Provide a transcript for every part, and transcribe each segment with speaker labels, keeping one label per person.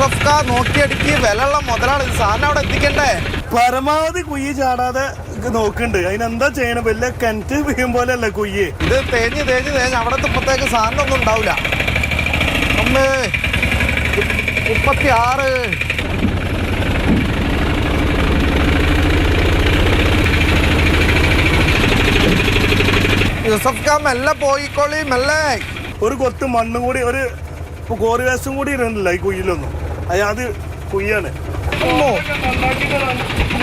Speaker 1: യൂസഫ് ഖാ നോക്കിയടിക്ക് വിലയുള്ള മുതലാണ് ഇത്. സാധനം അവിടെ എത്തിക്കണ്ടേ?
Speaker 2: പരമാവധി കുയ്യ് ചാടാതെ നോക്കുന്നുണ്ട്. അതിനെന്താ ചെയ്യണം? വലിയ കിണറ്റ് വീഴും പോലെ അല്ലേ കുയ്യ്?
Speaker 1: ഇത് തേഞ്ഞ് തേഞ്ഞ് തേഞ്ഞ് അവിടെ ഇപ്പത്തേക്ക് സാധനം ഒന്നും ഉണ്ടാവില്ല. അമ്മേ മുപ്പത്തി ആറ് യൂസഫ് ഖാൻ മെല്ലെ പോയിക്കോളി മെല്ലെ.
Speaker 2: ഒരു കൊത്ത് മണ്ണും കൂടി ഒരു കോറി വേസ്റ്റും കൂടി ഇടുന്നില്ല ഈ കുയ്യിലൊന്നും. അത് കുയ്യാണ്.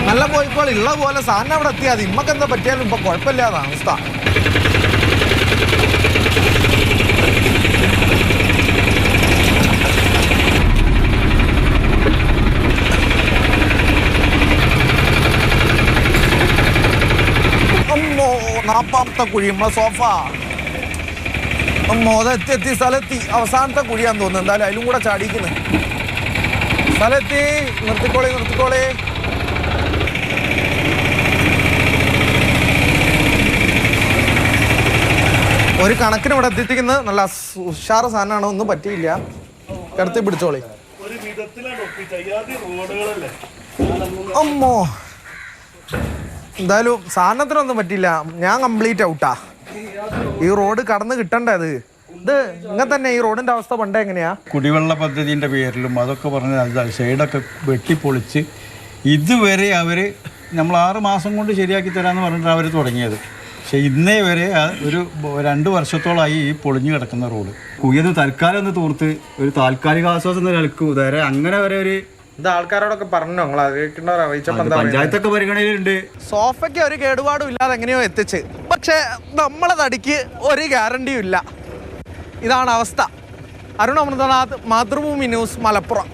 Speaker 1: നല്ല പോയിക്കോളി ഉള്ള പോലെ സാധനം അവിടെ എത്തിയാൽ ഇമ്മക്ക് എന്താ പറ്റിയാലും ഇപ്പൊ കുഴപ്പമില്ലാതെ അവസ്ഥ. നാപ്പാമത്തെ കുഴി നമ്മളെ സോഫ. അത് എത്തി സ്ഥലത്തി അവസാനത്തെ കുഴിയാന്ന് തോന്നുന്നു. എന്തായാലും അതിലും കൂടെ ചാടിക്കുന്നു സ്ഥലത്തി നിർത്തിക്കോളി നിർത്തിക്കോളി. ഒരു കണക്കിന് ഇവിടെ എത്തിക്കുന്നത് നല്ല ഉഷാറ ഉഷാറ് സാധനമാണ് ഒന്നും പറ്റിയില്ല. കിടത്തി പിടിച്ചോളി. അമ്മോ. എന്തായാലും സാധനത്തിനൊന്നും പറ്റിയില്ല. ഞാൻ കംപ്ലീറ്റ് ഔട്ടാ ഈ റോഡ് കടന്ന് കിട്ടണ്ടേ ഇത് ഇത് ഇങ്ങനെ തന്നെ ഈ റോഡിന്റെ അവസ്ഥ പണ്ടേ എങ്ങനെയാ?
Speaker 3: കുടിവെള്ള പദ്ധതിന്റെ പേരിലും അതൊക്കെ പറഞ്ഞ് ഷെയ്ഡൊക്കെ സൈഡൊക്കെ വെട്ടിപ്പൊളിച്ച് ഇതുവരെ അവർ നമ്മൾ ആറ് മാസം കൊണ്ട് ശരിയാക്കി തരാന്ന് പറഞ്ഞിട്ട് അവർ തുടങ്ങിയത്. പക്ഷേ ഇന്നേ വരെ ഒരു രണ്ട് വർഷത്തോളമായി ഈ പൊളിഞ്ഞു കിടക്കുന്ന റോഡ്. കുയ്യത് തൽക്കാലം ഒന്ന് തൂർത്ത് ഒരു താൽക്കാലിക ആശ്വാസം നിലനിൽക്കും ഇതുവരെ അങ്ങനെ വരെ ഒരു
Speaker 1: ഇത് ആൾക്കാരോടൊക്കെ പറഞ്ഞു? പറയുക?
Speaker 3: പഞ്ചായത്തൊക്കെ പരിഗണനയിലുണ്ട്.
Speaker 1: സോഫയ്ക്ക് ഒരു കേടുപാടും ഇല്ലാതെ എങ്ങനെയോ എത്തിച്ച്. പക്ഷേ നമ്മളെ തടിക്ക് ഒരു ഗ്യാരണ്ടിയും ഇല്ല. ഇതാണ് അവസ്ഥ. അരുൺ അമൃതനാഥ് മാതൃഭൂമി ന്യൂസ് മലപ്പുറം.